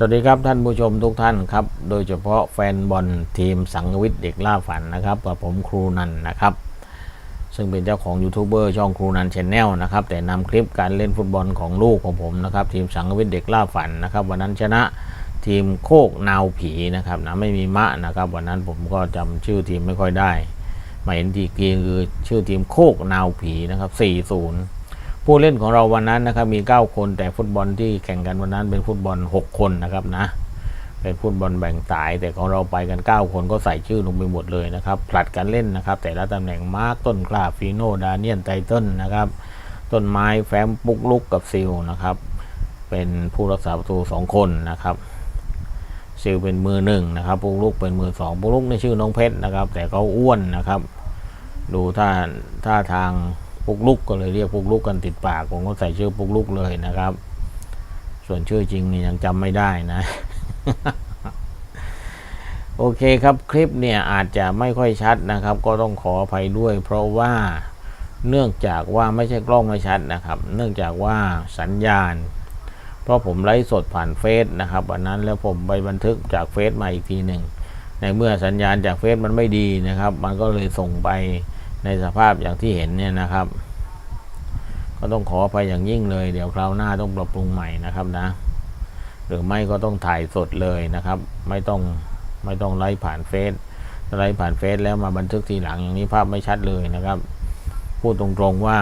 สวัสดีครับท่านผู้ชมทุกท่านครับ โดยเฉพาะแฟนบอลทีมสังวิทย์เด็กล่าฝันนะครับกับผมครูนันนะครับ ซึ่งเป็นเจ้าของยูทูบเบอร์ช่องครูนันชแนลนะครับ แต่นำคลิปการเล่นฟุตบอลของลูกของผมนะครับ ทีมสังวิทย์เด็กล่าฝันนะครับ วันนั้นชนะทีมโคกนาวผีนะครับนะไม่มีมะนะครับ วันนั้นผมก็จำชื่อทีมไม่ค่อยได้มาเห็นทีกีคือชื่อทีมโคกนาวผีนะครับ4-0 ผู้เล่นของเราวันนั้นนะครับมี 9 คนแต่ฟุตบอลที่แข่งกันวันนั้นเป็นฟุตบอล 6 คนนะครับนะเป็นฟุตบอลแบ่งสายแต่ของเราไปกัน 9 คนก็ใส่ชื่อลงไปหมดเลยนะครับผลัดกันเล่นนะครับ แต่ละตำแหน่งมาร์กต้นกล้าฟีโนดาเนียนไตเติลนะครับต้นไม้แฟมปุกลุกกับซิลนะครับ เป็นผู้รักษาประตู 2 คนนะครับซิลเป็นมือหนึ่งนะครับปุกลุกเป็นมือสองปุกลุกในชื่อน้องเพชรนะครับ แต่เขาอ้วนนะครับ ดูท่าท่าทาง ปุกลุกก็เลยเรียกปุกลุกกันติดปากผมก็ใส่ชื่อปุกลุกเลยนะครับ ส่วนชื่อจริงนี่ยังจำไม่ได้นะ โอเคครับคลิปเนี่ยอาจจะไม่ค่อยชัดนะครับ ก็ต้องขออภัยด้วย เพราะว่าเนื่องจากว่าไม่ใช่กล้องไม่ชัดนะครับ เนื่องจากว่าสัญญาณ เพราะผมไลฟ์สดผ่านเฟซนะครับวันนั้นแล้วผมไปบันทึกจากเฟซมาอีกทีหนึ่งในเมื่อสัญญาณจากเฟซมันไม่ดีนะครับ มันก็เลยส่งไป ในสภาพอย่างที่เห็นเนี่ยนะครับ ก็ต้องขอไปอย่างยิ่งเลย เดี๋ยวคราวหน้าต้องปรับปรุงใหม่นะครับนะ หรือไม่ก็ต้องถ่ายสดเลยนะครับ ไม่ต้องไม่ต้องไลฟ์ผ่านเฟซไลฟ์ผ่านเฟซแล้วมาบันทึกทีหลังอย่างนี้ภาพไม่ชัดเลยนะครับ พูดตรงๆว่า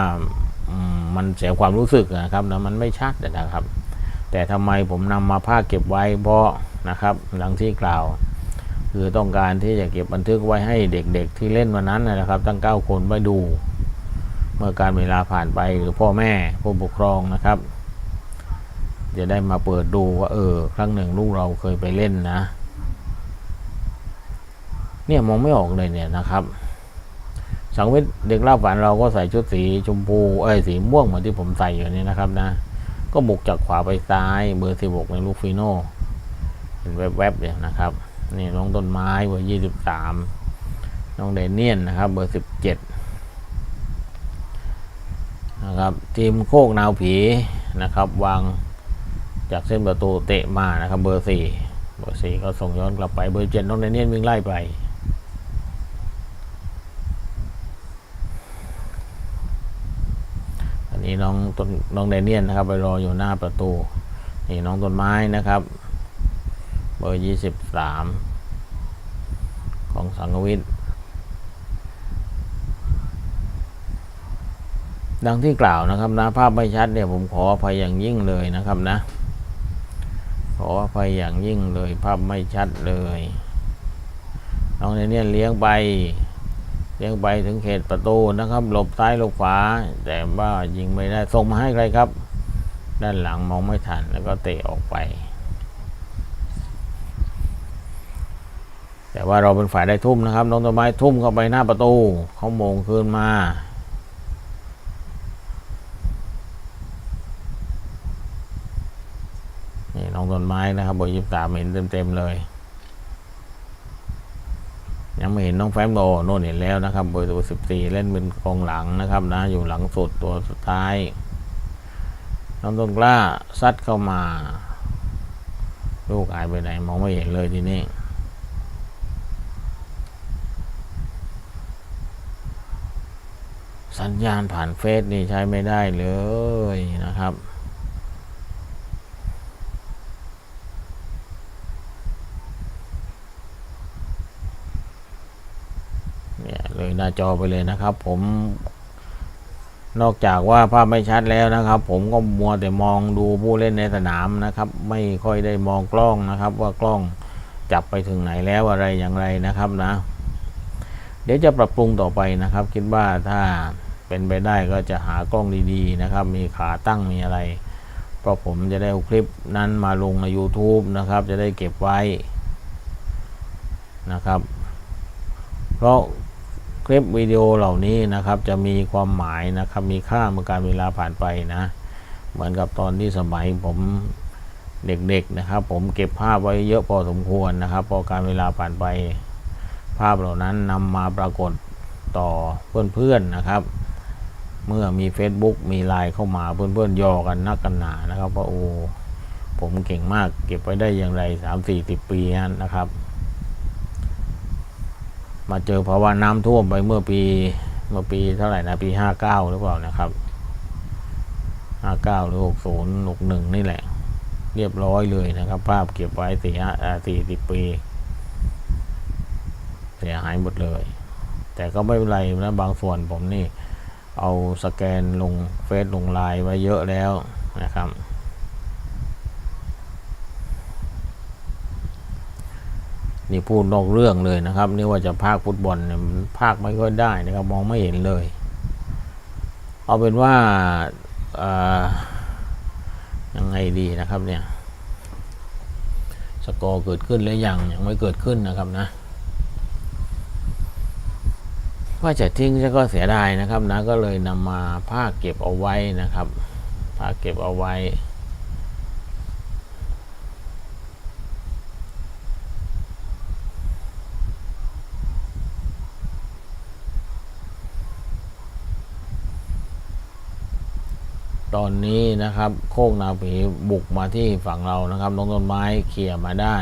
มันเสียความรู้สึกนะครับนะมันไม่ชัดนะครับ แต่ทำไมผมนำมาภาคเก็บไว้เพราะนะครับ หลังที่กล่าว คือต้องการที่จะเก็บบันทึกไว้ให้เด็กๆ ที่เล่นวันนั้นนะครับ ตั้ง 9 คนไว้ดู เมื่อการเวลาผ่านไปหรือพ่อแม่ผู้ปกครองนะครับ จะได้มาเปิดดูว่าเออ ครั้งหนึ่งลูกเราเคยไปเล่นนะ เนี่ยมองไม่ออกเลยเนี่ยนะครับ สังเวชเด็กล่าฝันเราก็ใส่ชุดสีชมพูเอ้ยสีม่วงเหมือนที่ผมใส่อยู่นี่นะครับนะ ก็บุกจากขวาไปซ้ายเบอร์สิบกในลูกฟิโน่เห็นแวบๆเนี่ยนะครับ นี่น้องต้นไม้เบอร์ยี่สิบสามน้องเดนเนียนนะครับ เบอร์สิบเจ็ดนะครับทีมโคกนาวผีนะครับวางจากเส้นประตูเตะมานะครับ เบอร์สี่เบอร์สี่ก็ส่งย้อนกลับไปเบอร์เจ็ดน้องเดนเนียนวิ่งไล่ไปอันนี้น้องต้นน้องเดนเนียนนะครับ ไปรออยู่หน้าประตูนี่น้องต้นไม้นะครับ เบอร์ยี่สิบสามของสังกวิทย์ดังที่กล่าวนะครับนะภาพไม่ชัดเนี่ยผมขออภัยอย่างยิ่งเลยนะครับนะ ขออภัยอย่างยิ่งเลย ภาพไม่ชัดเลยน้องเนี่ยเลี้ยงไปเลี้ยงไปถึงเขตประตูนะครับ หลบซ้ายหลบขวาแต่ว่ายิงไม่ได้ส่งมาให้ใครครับ ด้านหลังมองไม่ทันแล้วก็เตะออกไป แต่ว่าเราเป็นฝ่ายได้ทุ่มนะครับน้องต้นไม้ทุ่มเข้าไปหน้าประตูเขาโมงคืนมานี่น้องต้นไม้นะครับบอยี่สิบสามเห็นเต็มๆเลย ยังไม่เห็นน้องแฟมโดโน่นเห็นแล้วนะครับเบอร์สิบสี่เล่นเป็นกองหลังนะครับนะอยู่หลังสุดตัวสุดท้าย น้องต้นกล้าซัดเข้ามา ลูกหายไปไหนมองไม่เห็นเลยทีนี้ สัญญาณผ่านเฟซนี่ใช้ไม่ได้เลยนะครับ เนี่ยเลยหน้าจอไปเลยนะครับ ผมนอกจากว่าภาพไม่ชัดแล้วนะครับ ผมก็มัวแต่มองดูผู้เล่นในสนามนะครับ ไม่ค่อยได้มองกล้องนะครับ ว่ากล้องจับไปถึงไหนแล้วอะไรอย่างไรนะครับนะ เดี๋ยวจะปรับปรุงต่อไปนะครับ คิดว่าถ้า เป็นไปได้ก็จะหากล้องดีๆนะครับ มีขาตั้งมีอะไร เพราะผมจะได้เอาคลิปนั้นมาลงใน YouTube นะครับ จะได้เก็บไว้นะครับ เพราะคลิปวิดีโอเหล่านี้นะครับจะมีความหมายนะครับ มีค่าเมื่อการเวลาผ่านไปนะ เหมือนกับตอนที่สมัยผมเด็กๆนะครับ ผมเก็บภาพไว้เยอะพอสมควรนะครับ พอการเวลาผ่านไป ภาพเหล่านั้นนำมาปรากฏต่อเพื่อนๆนะครับ เมื่อมี Facebook มีไลน์เข้ามาเพื่อนๆยอกันนักกันหนานะครับว่าโอ้ผมเก่งมากเก็บไว้ได้อย่างไรสามสี่สิบปีนั้นะครับ มาเจอภาวะน้ำท่วมไปเมื่อปีเมื่อปีเท่าไหร่นะ ปีห้าเก้าหรือเปล่านะครับห้าเก้าหรือหกศูนย์หกหนึ่งนี่แหละ เรียบร้อยเลยนะครับ ภาพเก็บไว้สี่ห้าสี่สิบปี เสียหายหมดเลย แต่ก็ไม่เป็นไรนะบางส่วนผมนี่ เอาสแกนลงเฟซลงไลน์ไว้เยอะแล้วนะครับ นี่พูดนอกเรื่องเลยนะครับ นี่ว่าจะพากฟุตบอลเนี่ยมันพากไม่ค่อยได้นะครับมองไม่เห็นเลย เอาเป็นว่ายังไงดีนะครับเนี่ย สกอร์เกิดขึ้นหรือยังยังไม่เกิดขึ้นนะครับนะ ว่าจะทิ้งก็เสียดายนะครับนะก็เลยนำมาผ้าเก็บเอาไว้นะครับผ้าเก็บเอาไว้ตอนนี้นะครับ โคกนาผีบุกมาที่ฝั่งเรานะครับน้องต้นไม้เขี่ยมาได้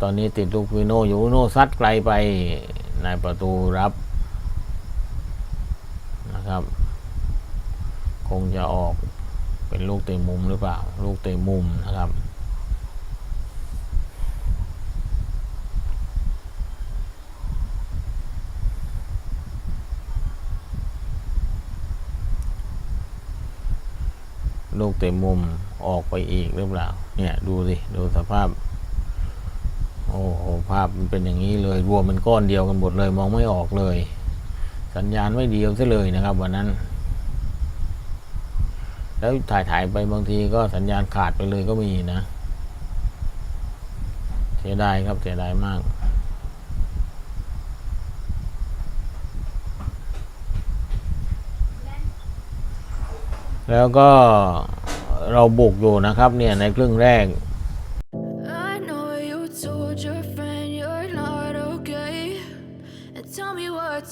ตอนนี้ติดลูกวิโนอยู่วิโนซัดไกลไป ในประตูรับนะครับ คงจะออกเป็นลูกเตะมุมหรือเปล่า ลูกเตะมุมนะครับลูกเตะมุมออกไปอีกหรือเปล่า เนี่ย ดูสิ ดูสภาพ ภาพมันเป็นอย่างนี้เลยรวมเป็นก้อนเดียวกันหมดเลย มองไม่ออกเลย สัญญาณไม่เดียวซะเลยนะครับวันนั้น แล้วถ่ายถ่ายไปบางทีก็สัญญาณขาดไปเลยก็มีนะเสียดายครับเสียดายมากแล้วก็เราบุกอยู่นะครับเนี่ยในครึ่งแรก